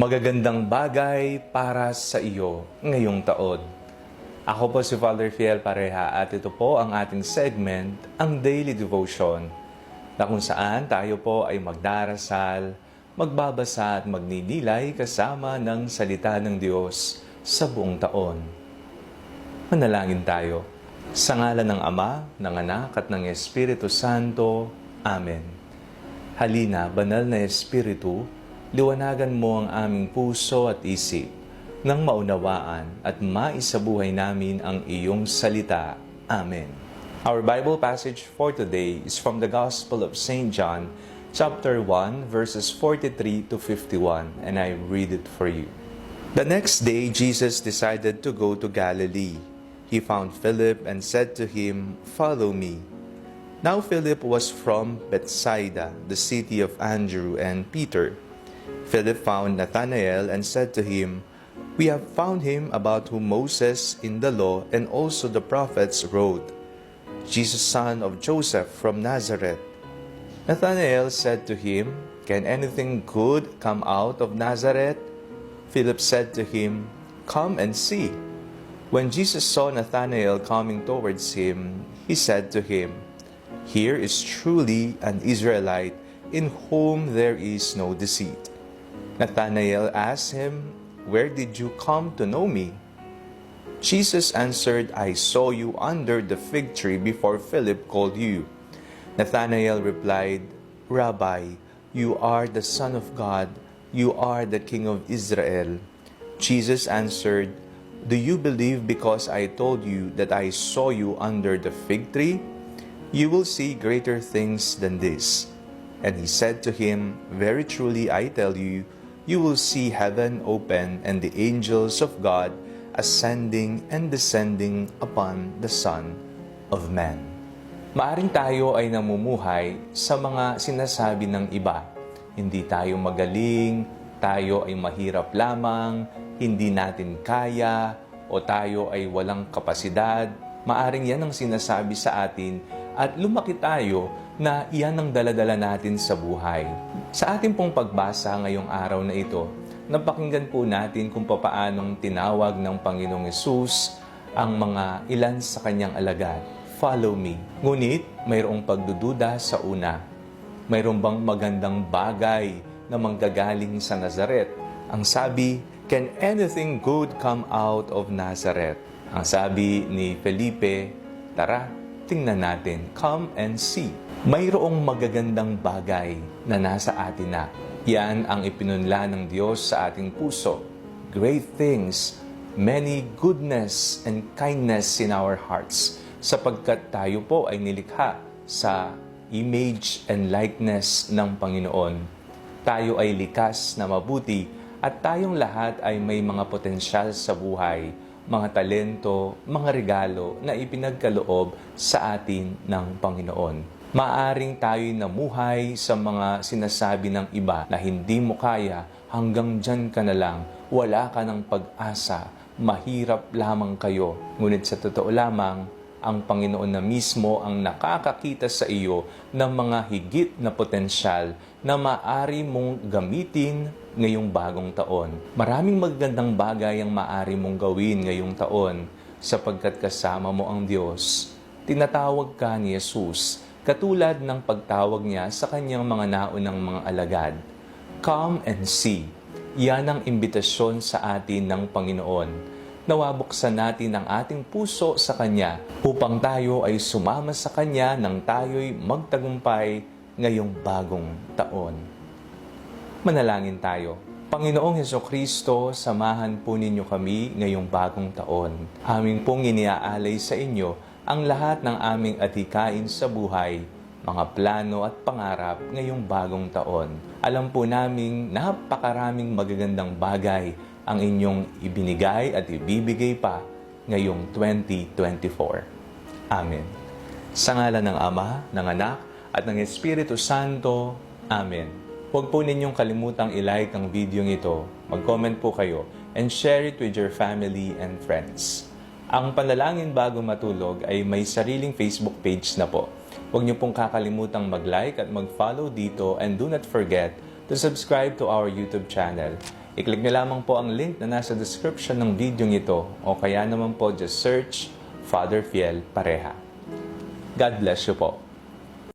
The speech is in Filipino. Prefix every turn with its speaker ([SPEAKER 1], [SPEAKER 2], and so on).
[SPEAKER 1] magagandang bagay para sa iyo ngayong taon. Ako po si Father Fiel Pareha at ito po ang ating segment, ang Daily Devotion, na kung saan tayo po ay magdarasal, magbabasa at magninilay kasama ng salita ng Diyos sa buong taon. Manalangin tayo. Sa ngala ng Ama, ng Anak at ng Espiritu Santo. Amen. Halina, banal na Espiritu, liwanagan mo ang aming puso at isip nang maunawaan at maisabuhay namin ang iyong salita. Amen. Our Bible passage for today is from the Gospel of St. John, chapter 1, verses 43 to 51, and I read it for you. The next day, Jesus decided to go to Galilee. He found Philip and said to him, Follow me. Now Philip was from Bethsaida, the city of Andrew and Peter. Philip found Nathanael and said to him, We have found him about whom Moses in the law and also the prophets wrote, Jesus, son of Joseph from Nazareth. Nathanael said to him, Can anything good come out of Nazareth? Philip said to him, Come and see. When Jesus saw Nathanael coming towards him, he said to him, Here is truly an Israelite in whom there is no deceit. Nathanael asked him, Where did you come to know me? Jesus answered, I saw you under the fig tree before Philip called you. Nathanael replied, Rabbi, you are the Son of God, you are the King of Israel. Jesus answered, Do you believe because I told you that I saw you under the fig tree? You will see greater things than this. And he said to him, Very truly I tell you, you will see heaven open and the angels of God ascending and descending upon the Son of Man. Maaring tayo ay namumuhay sa mga sinasabi ng iba. Hindi tayo magaling, tayo ay mahirap lamang, hindi natin kaya, o tayo ay walang kapasidad. Maaring yan ang sinasabi sa atin at lumaki tayo na iyan ang daladala natin sa buhay. Sa ating pong pagbasa ngayong araw na ito, napakinggan po natin kung papaanong tinawag ng Panginoong Yesus ang mga ilan sa kanyang alagad. Follow me. Ngunit mayroong pagdududa sa una. Mayroon bang magandang bagay na manggagaling sa Nazaret? Ang sabi, Can anything good come out of Nazareth? Ang sabi ni Felipe, Tara, tingnan natin. Come and see. Mayroong magagandang bagay na nasa atin na. Yan ang ipinunla ng Diyos sa ating puso. Great things, many goodness and kindness in our hearts sapagkat tayo po ay nilikha sa image and likeness ng Panginoon. Tayo ay likas na mabuti at tayong lahat ay may mga potensyal sa buhay, mga talento, mga regalo na ipinagkaloob sa atin ng Panginoon. Maaring tayo'y namuhay sa mga sinasabi ng iba na hindi mo kaya, hanggang dyan ka na lang, wala ka ng pag-asa, mahirap lamang kayo. Ngunit sa totoo lamang, ang Panginoon na mismo ang nakakakita sa iyo ng mga higit na potensyal na maari mong gamitin ngayong bagong taon. Maraming magandang bagay ang maari mong gawin ngayong taon sapagkat kasama mo ang Diyos. Tinatawag ka ni Jesus katulad ng pagtawag niya sa kanyang mga naunang mga alagad. Come and see. Yan ang imbitasyon sa atin ng Panginoon nawabuksan natin ang ating puso sa Kanya upang tayo ay sumama sa Kanya nang tayo'y magtagumpay ngayong bagong taon. Manalangin tayo. Panginoong Heso Kristo, samahan po ninyo kami ngayong bagong taon. Aming pong iniaalay sa inyo ang lahat ng aming atikain sa buhay, mga plano at pangarap ngayong bagong taon. Alam po naming napakaraming magagandang bagay ang inyong ibinigay at ibibigay pa ngayong 2024. Amen. Sa ngalan ng Ama, ng Anak, at ng Espiritu Santo. Amen. Huwag po ninyong kalimutang ilike ang video ito, mag-comment po kayo, and share it with your family and friends. Ang panalangin bago matulog ay may sariling Facebook page na po. Huwag niyo pong kakalimutang mag-like at mag-follow dito and do not forget to subscribe to our YouTube channel. I-click nyo lamang po ang link na nasa description ng video ito o kaya naman po just search Father Fiel Pareha. God bless you po.